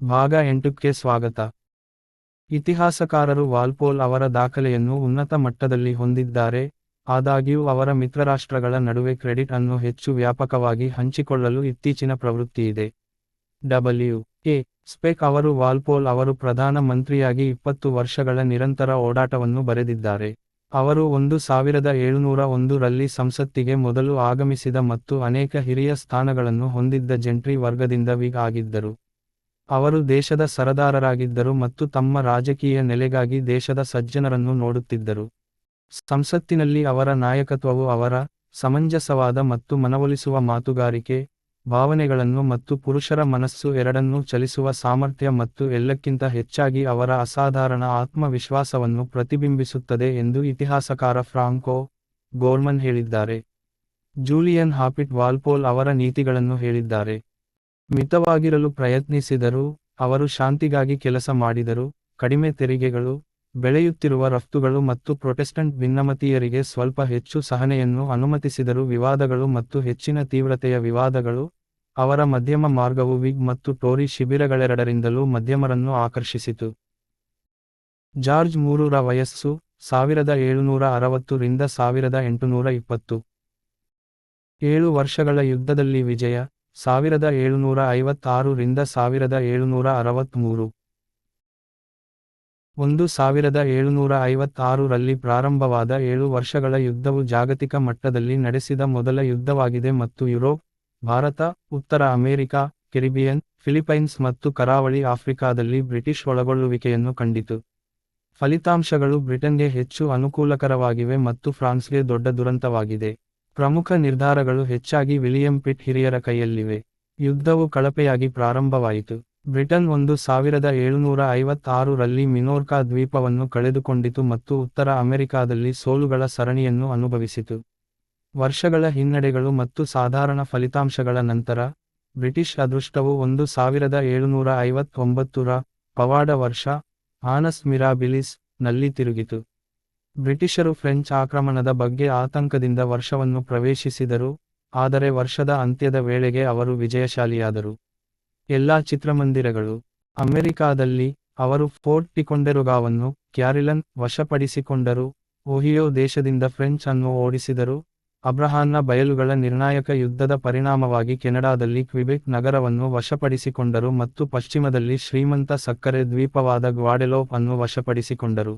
ಭಾಗ ಎಂಟಕ್ಕೆ ಸ್ವಾಗತ. ಇತಿಹಾಸಕಾರರು ವಾಲ್ಪೋಲ್ ಅವರ ದಾಖಲೆಯನ್ನು ಉನ್ನತ ಮಟ್ಟದಲ್ಲಿ ಹೊಂದಿದ್ದಾರೆ, ಆದಾಗ್ಯೂ ಅವರ ಮಿತ್ರರಾಷ್ಟ್ರಗಳ ನಡುವೆ ಕ್ರೆಡಿಟ್ ಅನ್ನು ಹೆಚ್ಚು ವ್ಯಾಪಕವಾಗಿ ಹಂಚಿಕೊಳ್ಳಲು ಇತ್ತೀಚಿನ ಪ್ರವೃತ್ತಿಯಿದೆ ಡಬ್ಲ್ಯೂ ಎ. ಸ್ಪೆಕ್ ಅವರು ವಾಲ್ಪೋಲ್ ಅವರು ಪ್ರಧಾನ ಮಂತ್ರಿಯಾಗಿ ಇಪ್ಪತ್ತು ವರ್ಷಗಳ ನಿರಂತರ ಓಡಾಟವನ್ನು ಬರೆದಿದ್ದಾರೆ. ಅವರು ಒಂದು ಸಾವಿರದ ಏಳುನೂರ ಒಂದು ರಲ್ಲಿ ಸಂಸತ್ತಿಗೆ ಮೊದಲು ಆಗಮಿಸಿದ ಮತ್ತು ಅನೇಕ ಹಿರಿಯ ಸ್ಥಾನಗಳನ್ನು ಹೊಂದಿದ್ದ ಜೆಂಟ್ರಿ ವರ್ಗದಿಂದ ವಿಗ್ ಆಗಿದ್ದರು. ಅವರು ದೇಶದ ಸರದಾರರಾಗಿದ್ದರು ಮತ್ತು ತಮ್ಮ ರಾಜಕೀಯ ನೆಲೆಗಾಗಿ ದೇಶದ ಸಜ್ಜನರನ್ನು ನೋಡುತ್ತಿದ್ದರು. ಸಂಸತ್ತಿನಲ್ಲಿ ಅವರ ನಾಯಕತ್ವವು ಅವರ ಸಮಂಜಸವಾದ ಮತ್ತು ಮನವೊಲಿಸುವ ಮಾತುಗಾರಿಕೆ, ಭಾವನೆಗಳನ್ನು ಮತ್ತು ಪುರುಷರ ಮನಸ್ಸು ಎರಡನ್ನೂ ಚಲಿಸುವ ಸಾಮರ್ಥ್ಯ ಮತ್ತು ಎಲ್ಲಕ್ಕಿಂತ ಹೆಚ್ಚಾಗಿ ಅವರ ಅಸಾಧಾರಣ ಆತ್ಮವಿಶ್ವಾಸವನ್ನು ಪ್ರತಿಬಿಂಬಿಸುತ್ತದೆ ಎಂದು ಇತಿಹಾಸಕಾರ ಫ್ರಾಂಕೋ ಗೋರ್ಮನ್ ಹೇಳಿದ್ದಾರೆ. ಜೂಲಿಯನ್ ಹಾಪಿಟ್ ವಾಲ್ಪೋಲ್ ಅವರ ನೀತಿಗಳನ್ನು ಹೇಳಿದ್ದಾರೆ. ಮಿತವಾಗಿರಲು ಪ್ರಯತ್ನಿಸಿದರು, ಅವರು ಶಾಂತಿಗಾಗಿ ಕೆಲಸ ಮಾಡಿದರು, ಕಡಿಮೆ ತೆರಿಗೆಗಳು, ಬೆಳೆಯುತ್ತಿರುವ ರಫ್ತುಗಳು ಮತ್ತು ಪ್ರೊಟೆಸ್ಟೆಂಟ್ ಭಿನ್ನಮತೀಯರಿಗೆ ಸ್ವಲ್ಪ ಹೆಚ್ಚು ಸಹನೆಯನ್ನು ಅನುಮತಿಸಿದರು. ವಿವಾದಗಳು ಮತ್ತು ಹೆಚ್ಚಿನ ತೀವ್ರತೆಯ ವಿವಾದಗಳು, ಅವರ ಮಧ್ಯಮ ಮಾರ್ಗವು ವಿಗ್ ಮತ್ತು ಟೋರಿ ಶಿಬಿರಗಳೆರಡರಿಂದಲೂ ಮಧ್ಯಮರನ್ನು ಆಕರ್ಷಿಸಿತು. ಜಾರ್ಜ್ ಮೂರರ ವಯಸ್ಸು, ಸಾವಿರದ ಏಳುನೂರ ಅರವತ್ತು ರಿಂದ ಸಾವಿರದ ಎಂಟುನೂರ ಇಪ್ಪತ್ತು. ಏಳು ವರ್ಷಗಳ ಯುದ್ಧದಲ್ಲಿ ವಿಜಯ ಸಾವಿರದ ಏಳುನೂರ ಐವತ್ತಾರು ರಿಂದ ಸಾವಿರದ ಏಳುನೂರ ಅರವತ್ತ್ಮೂರು ಒಂದು ಸಾವಿರದ ಏಳುನೂರ ಐವತ್ತಾರರಲ್ಲಿ ಪ್ರಾರಂಭವಾದ ಏಳು ವರ್ಷಗಳ ಯುದ್ಧವು ಜಾಗತಿಕ ಮಟ್ಟದಲ್ಲಿ ನಡೆಸಿದ ಮೊದಲ ಯುದ್ಧವಾಗಿದೆ ಮತ್ತು ಯುರೋಪ್, ಭಾರತ, ಉತ್ತರ ಅಮೆರಿಕ, ಕೆರಿಬಿಯನ್, ಫಿಲಿಪೈನ್ಸ್ ಮತ್ತು ಕರಾವಳಿ ಆಫ್ರಿಕಾದಲ್ಲಿ ಬ್ರಿಟಿಷ್ ಒಳಗೊಳ್ಳುವಿಕೆಯನ್ನು ಕಂಡಿತು. ಫಲಿತಾಂಶಗಳು ಬ್ರಿಟನ್ಗೆ ಹೆಚ್ಚು ಅನುಕೂಲಕರವಾಗಿವೆ ಮತ್ತು ಫ್ರಾನ್ಸ್ಗೆ ದೊಡ್ಡ ದುರಂತವಾಗಿದೆ. ಪ್ರಮುಖ ನಿರ್ಧಾರಗಳು ಹೆಚ್ಚಾಗಿ ವಿಲಿಯಂ ಪಿಟ್ ಹಿರಿಯರ ಕೈಯಲ್ಲಿವೆ. ಯುದ್ಧವು ಕಳಪೆಯಾಗಿ ಪ್ರಾರಂಭವಾಯಿತು. ಬ್ರಿಟನ್ ಒಂದು ಸಾವಿರದ ಏಳುನೂರ ಐವತ್ತಾರು ರಲ್ಲಿ ಮಿನೋರ್ಕಾ ದ್ವೀಪವನ್ನು ಕಳೆದುಕೊಂಡಿತು ಮತ್ತು ಉತ್ತರ ಅಮೆರಿಕಾದಲ್ಲಿ ಸೋಲುಗಳ ಸರಣಿಯನ್ನು ಅನುಭವಿಸಿತು. ವರ್ಷಗಳ ಹಿನ್ನಡೆಗಳು ಮತ್ತು ಸಾಧಾರಣ ಫಲಿತಾಂಶಗಳ ನಂತರ, ಬ್ರಿಟಿಷ್ ಅದೃಷ್ಟವು ಒಂದು ಸಾವಿರದ ಏಳುನೂರ ಐವತ್ತೊಂಬತ್ತರ ಪವಾಡ ವರ್ಷ, ಆನಸ್ ಮಿರಾಬಿಲಿಸ್ನಲ್ಲಿ ತಿರುಗಿತು. ಬ್ರಿಟಿಷರು ಫ್ರೆಂಚ್ ಆಕ್ರಮಣದ ಬಗ್ಗೆ ಆತಂಕದಿಂದ ವರ್ಷವನ್ನು ಪ್ರವೇಶಿಸಿದರು, ಆದರೆ ವರ್ಷದ ಅಂತ್ಯದ ವೇಳೆಗೆ ಅವರು ವಿಜಯಶಾಲಿಯಾದರು. ಎಲ್ಲಾ ಚಿತ್ರಮಂದಿರಗಳು ಅಮೆರಿಕಾದಲ್ಲಿ ಅವರು ಫೋರ್ಟ್ ಟಿಕೊಂಡೆರುಗಾವನ್ನು ಕ್ಯಾರಿಲನ್ ವಶಪಡಿಸಿಕೊಂಡರು, ಓಹಿಯೋ ದೇಶದಿಂದ ಫ್ರೆಂಚ್ ಅನ್ನು ಓಡಿಸಿದರು ಅಬ್ರಹಾನ್ನ ಬಯಲುಗಳ ನಿರ್ಣಾಯಕ ಯುದ್ಧದ ಪರಿಣಾಮವಾಗಿ ಕೆನಡಾದಲ್ಲಿ ಕ್ವಿಬೆಕ್ ನಗರವನ್ನು ವಶಪಡಿಸಿಕೊಂಡರು ಮತ್ತು ಪಶ್ಚಿಮದಲ್ಲಿ ಶ್ರೀಮಂತ ಸಕ್ಕರೆ ದ್ವೀಪವಾದ ಗ್ವಾಡೆಲೋಪ್ ಅನ್ನು ವಶಪಡಿಸಿಕೊಂಡರು.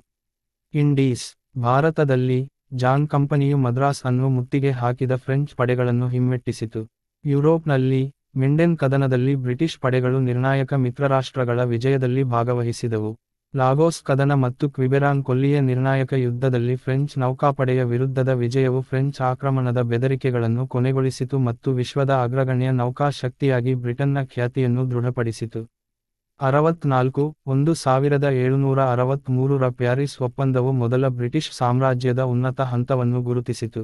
ಇಂಡೀಸ್ ಭಾರತದಲ್ಲಿ ಜಾನ್ ಕಂಪನಿಯು ಮದ್ರಾಸ್ ಅನ್ನು ಮುತ್ತಿಗೆ ಹಾಕಿದ ಫ್ರೆಂಚ್ ಪಡೆಗಳನ್ನು ಹಿಮ್ಮೆಟ್ಟಿಸಿತು. ಯುರೋಪ್ನಲ್ಲಿ ಮಿಂಡೆನ್ ಕದನದಲ್ಲಿ ಬ್ರಿಟಿಷ್ ಪಡೆಗಳು ನಿರ್ಣಾಯಕ ಮಿತ್ರರಾಷ್ಟ್ರಗಳ ವಿಜಯದಲ್ಲಿ ಭಾಗವಹಿಸಿದವು. ಲಾಗೋಸ್ ಕದನ ಮತ್ತು ಕ್ವಿಬೆರಾನ್ ಕೊಲ್ಲಿಯ ನಿರ್ಣಾಯಕ ಯುದ್ಧದಲ್ಲಿ ಫ್ರೆಂಚ್ ನೌಕಾಪಡೆಯ ವಿರುದ್ಧದ ವಿಜಯವು ಫ್ರೆಂಚ್ ಆಕ್ರಮಣದ ಬೆದರಿಕೆಗಳನ್ನು ಕೊನೆಗೊಳಿಸಿತು ಮತ್ತು ವಿಶ್ವದ ಅಗ್ರಗಣ್ಯ ನೌಕಾ ಶಕ್ತಿಯಾಗಿ ಬ್ರಿಟನ್ನ ಖ್ಯಾತಿಯನ್ನು ದೃಢಪಡಿಸಿತು. ಅರವತ್ನಾಲ್ಕು, ಒಂದು ಸಾವಿರದ ಏಳುನೂರ ಅರವತ್ಮೂರರ ಪ್ಯಾರಿಸ್ ಒಪ್ಪಂದವು ಮೊದಲ ಬ್ರಿಟಿಷ್ ಸಾಮ್ರಾಜ್ಯದ ಉನ್ನತ ಹಂತವನ್ನು ಗುರುತಿಸಿತು.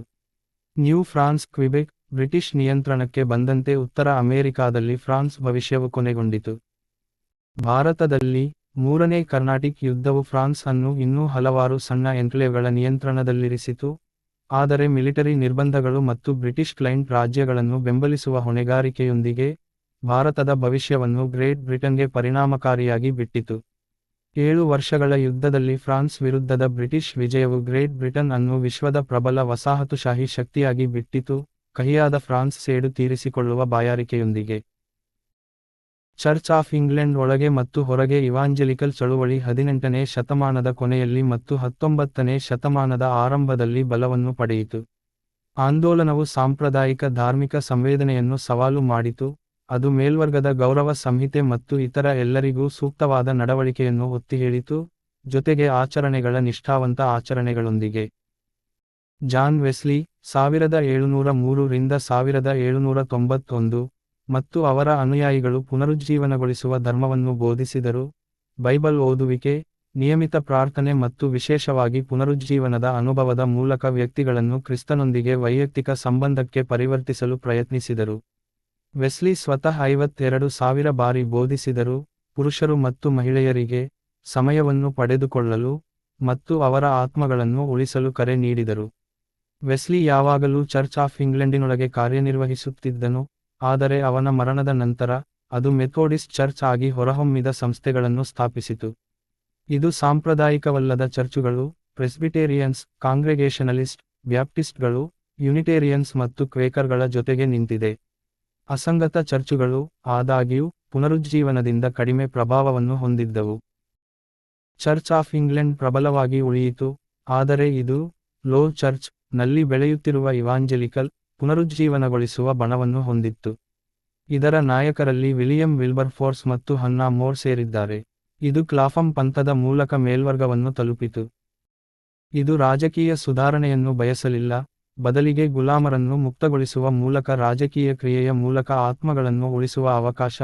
ನ್ಯೂ ಫ್ರಾನ್ಸ್, ಕ್ವಿಬೆಕ್, ಬ್ರಿಟಿಷ್ ನಿಯಂತ್ರಣಕ್ಕೆ ಬಂದಂತೆ ಉತ್ತರ ಅಮೆರಿಕಾದಲ್ಲಿ ಫ್ರಾನ್ಸ್ ಭವಿಷ್ಯವು ಕೊನೆಗೊಂಡಿತು. ಭಾರತದಲ್ಲಿ ಮೂರನೇ ಕರ್ನಾಟಿಕ್ ಯುದ್ಧವು ಫ್ರಾನ್ಸ್ ಅನ್ನು ಇನ್ನೂ ಹಲವಾರು ಸಣ್ಣ ಎನ್ಕ್ಲೇವ್ಗಳ ನಿಯಂತ್ರಣದಲ್ಲಿರಿಸಿತು. ಆದರೆ ಮಿಲಿಟರಿ ನಿರ್ಬಂಧಗಳು ಮತ್ತು ಬ್ರಿಟಿಷ್ ಕ್ಲೈಂಟ್ ರಾಜ್ಯಗಳನ್ನು ಬೆಂಬಲಿಸುವ ಹೊಣೆಗಾರಿಕೆಯೊಂದಿಗೆ ಭಾರತದ ಭವಿಷ್ಯವನ್ನು ಗ್ರೇಟ್ ಬ್ರಿಟನ್ಗೆ ಪರಿಣಾಮಕಾರಿಯಾಗಿ ಬಿಟ್ಟಿತು. ಏಳು ವರ್ಷಗಳ ಯುದ್ಧದಲ್ಲಿ ಫ್ರಾನ್ಸ್ ವಿರುದ್ಧದ ಬ್ರಿಟಿಷ್ ವಿಜಯವು ಗ್ರೇಟ್ ಬ್ರಿಟನ್ ಅನ್ನು ವಿಶ್ವದ ಪ್ರಬಲ ವಸಾಹತುಶಾಹಿ ಶಕ್ತಿಯಾಗಿ ಬಿಟ್ಟಿತು, ಕಹಿಯಾದ ಫ್ರಾನ್ಸ್ ಸೇಡು ತೀರಿಸಿಕೊಳ್ಳುವ ಬಾಯಾರಿಕೆಯೊಂದಿಗೆ. ಚರ್ಚ್ ಆಫ್ ಇಂಗ್ಲೆಂಡ್ ಒಳಗೆ ಮತ್ತು ಹೊರಗೆ ಇವಾಂಜಲಿಕಲ್ ಚಳುವಳಿ ಹದಿನೆಂಟನೇ ಶತಮಾನದ ಕೊನೆಯಲ್ಲಿ ಮತ್ತು ಹತ್ತೊಂಬತ್ತನೇ ಶತಮಾನದ ಆರಂಭದಲ್ಲಿ ಬಲವನ್ನು ಪಡೆಯಿತು. ಆಂದೋಲನವು ಸಾಂಪ್ರದಾಯಿಕ ಧಾರ್ಮಿಕ ಸಂವೇದನೆಯನ್ನು ಸವಾಲು ಮಾಡಿತು ಅದು ಮೇಲ್ವರ್ಗದ ಗೌರವ ಸಂಹಿತೆ ಮತ್ತು ಇತರ ಎಲ್ಲರಿಗೂ ಸೂಕ್ತವಾದ ನಡವಳಿಕೆಯನ್ನು ಒತ್ತಿ ಹೇಳಿತು ಜೊತೆಗೆ ಆಚರಣೆಗಳ ನಿಷ್ಠಾವಂತ ಆಚರಣೆಗಳೊಂದಿಗೆ. ಜಾನ್ ವೆಸ್ಲಿ, ಸಾವಿರದ ಏಳುನೂರ ಮೂರು ರಿಂದ ಸಾವಿರದ ಏಳುನೂರ ತೊಂಬತ್ತೊಂದು ಮತ್ತು ಅವರ ಅನುಯಾಯಿಗಳು ಪುನರುಜ್ಜೀವನಗೊಳಿಸುವ ಧರ್ಮವನ್ನು ಬೋಧಿಸಿದರು, ಬೈಬಲ್ ಓದುವಿಕೆ, ನಿಯಮಿತ ಪ್ರಾರ್ಥನೆ ಮತ್ತು ವಿಶೇಷವಾಗಿ ಪುನರುಜ್ಜೀವನದ ಅನುಭವದ ಮೂಲಕ ವ್ಯಕ್ತಿಗಳನ್ನು ಕ್ರಿಸ್ತನೊಂದಿಗೆ ವೈಯಕ್ತಿಕ ಸಂಬಂಧಕ್ಕೆ ಪರಿವರ್ತಿಸಲು ಪ್ರಯತ್ನಿಸಿದರು. ವೆಸ್ಲಿ ಸ್ವತಃ ಐವತ್ತೆರಡು ಸಾವಿರ ಬಾರಿ ಬೋಧಿಸಿದರು ಪುರುಷರು ಮತ್ತು ಮಹಿಳೆಯರಿಗೆ ಸಮಯವನ್ನು ಪಡೆದುಕೊಳ್ಳಲು ಮತ್ತು ಅವರ ಆತ್ಮಗಳನ್ನು ಉಳಿಸಲು ಕರೆ ನೀಡಿದರು. ವೆಸ್ಲಿ ಯಾವಾಗಲೂ ಚರ್ಚ್ ಆಫ್ ಇಂಗ್ಲೆಂಡಿನೊಳಗೆ ಕಾರ್ಯನಿರ್ವಹಿಸುತ್ತಿದ್ದನು, ಆದರೆ ಅವನ ಮರಣದ ನಂತರ ಅದು ಮೆಥೋಡಿಸ್ಟ್ ಚರ್ಚ್ ಆಗಿ ಹೊರಹೊಮ್ಮಿದ ಸಂಸ್ಥೆಗಳನ್ನು ಸ್ಥಾಪಿಸಿತು. ಇದು ಸಾಂಪ್ರದಾಯಿಕವಲ್ಲದ ಚರ್ಚುಗಳು, ಪ್ರೆಸ್ಬಿಟೇರಿಯನ್ಸ್, ಕಾಂಗ್ರೆಗೇಷನಲಿಸ್ಟ್, ಬ್ಯಾಪ್ಟಿಸ್ಟ್ಗಳು, ಯುನಿಟೇರಿಯನ್ಸ್ ಮತ್ತು ಕ್ವೇಕರ್ಗಳ ಜೊತೆಗೆ ನಿಂತಿದೆ. ಅಸಂಗತ ಚರ್ಚುಗಳು ಆದಾಗ್ಯೂ ಪುನರುಜ್ಜೀವನದಿಂದ ಕಡಿಮೆ ಪ್ರಭಾವವನ್ನು ಹೊಂದಿದ್ದವು. ಚರ್ಚ್ ಆಫ್ ಇಂಗ್ಲೆಂಡ್ ಪ್ರಬಲವಾಗಿ ಉಳಿಯಿತು, ಆದರೆ ಇದು ಲೋ ಚರ್ಚ್ನಲ್ಲಿ ಬೆಳೆಯುತ್ತಿರುವ ಇವಾಂಜೆಲಿಕಲ್ ಪುನರುಜ್ಜೀವನಗೊಳಿಸುವ ಬಣವನ್ನು ಹೊಂದಿತ್ತು. ಇದರ ನಾಯಕರಲ್ಲಿ ವಿಲಿಯಂ ವಿಲ್ಬರ್ ಫೋರ್ಸ್ ಮತ್ತು ಹನ್ನಾ ಮೋರ್ ಸೇರಿದ್ದಾರೆ. ಇದು ಕ್ಲಾಫಂ ಪಂಥದ ಮೂಲಕ ಮೇಲ್ವರ್ಗವನ್ನು ತಲುಪಿತು. ಇದು ರಾಜಕೀಯ ಸುಧಾರಣೆಯನ್ನು ಬಯಸಲಿಲ್ಲ ಬದಲಿಗೆ ಗುಲಾಮರನ್ನು ಮುಕ್ತಗೊಳಿಸುವ ಮೂಲಕ ರಾಜಕೀಯ ಕ್ರಿಯೆಯ ಮೂಲಕ ಆತ್ಮಗಳನ್ನು ಉಳಿಸುವ ಅವಕಾಶ,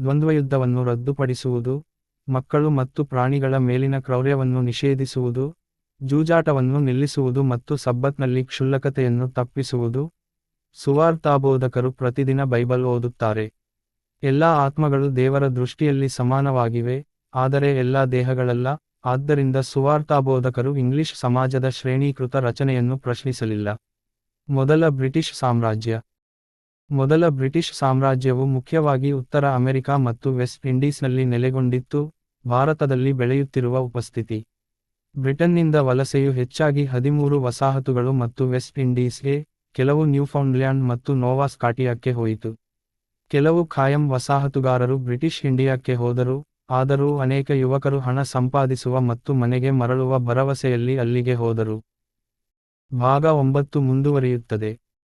ದ್ವಂದ್ವಯುದ್ಧವನ್ನು ರದ್ದುಪಡಿಸುವುದು, ಮಕ್ಕಳು ಮತ್ತು ಪ್ರಾಣಿಗಳ ಮೇಲಿನ ಕ್ರೌರ್ಯವನ್ನು ನಿಷೇಧಿಸುವುದು, ಜೂಜಾಟವನ್ನು ನಿಲ್ಲಿಸುವುದು ಮತ್ತು ಸಬ್ಬತ್ನಲ್ಲಿ ಕ್ಷುಲ್ಲಕತೆಯನ್ನು ತಪ್ಪಿಸುವುದು. ಸುವಾರ್ತಾಬೋಧಕರು ಪ್ರತಿದಿನ ಬೈಬಲ್ ಓದುತ್ತಾರೆ. ಎಲ್ಲಾ ಆತ್ಮಗಳು ದೇವರ ದೃಷ್ಟಿಯಲ್ಲಿ ಸಮಾನವಾಗಿವೆ, ಆದರೆ ಎಲ್ಲಾ ದೇಹಗಳಲ್ಲ, ಆದ್ದರಿಂದ ಸುವಾರ್ತಾಬೋಧಕರು ಇಂಗ್ಲಿಷ್ ಸಮಾಜದ ಶ್ರೇಣೀಕೃತ ರಚನೆಯನ್ನು ಪ್ರಶ್ನಿಸಲಿಲ್ಲ. ಮೊದಲ ಬ್ರಿಟಿಷ್ ಸಾಮ್ರಾಜ್ಯ. ಮೊದಲ ಬ್ರಿಟಿಷ್ ಸಾಮ್ರಾಜ್ಯವು ಮುಖ್ಯವಾಗಿ ಉತ್ತರ ಅಮೆರಿಕ ಮತ್ತು ವೆಸ್ಟ್ ಇಂಡೀಸ್ನಲ್ಲಿ ನೆಲೆಗೊಂಡಿತ್ತು, ಭಾರತದಲ್ಲಿ ಬೆಳೆಯುತ್ತಿರುವ ಉಪಸ್ಥಿತಿ. ಬ್ರಿಟನ್ನಿಂದ ವಲಸೆಯು ಹೆಚ್ಚಾಗಿ ಹದಿಮೂರು ವಸಾಹತುಗಳು ಮತ್ತು ವೆಸ್ಟ್ ಇಂಡೀಸ್ಗೆ, ಕೆಲವು ನ್ಯೂಫೌಂಡ್ಲ್ಯಾಂಡ್ ಮತ್ತು ನೋವಾ ಸ್ಕಾಟಿಯಾಕ್ಕೆ ಹೋಯಿತು. ಕೆಲವು ಖಾಯಂ ವಸಾಹತುಗಾರರು ಬ್ರಿಟಿಷ್ ಇಂಡಿಯಾಕ್ಕೆ ಹೋದರು, ಆದರೂ ಅನೇಕ ಯುವಕರು ಹಣ ಸಂಪಾದಿಸುವ ಮತ್ತು ಮನೆಗೆ ಮರಳುವ ಭರವಸೆಯಲ್ಲಿ ಅಲ್ಲಿಗೆ ಹೋದರು. ಭಾಗ ಒಂಬತ್ತು ಮುಂದುವರಿಯುತ್ತದೆ.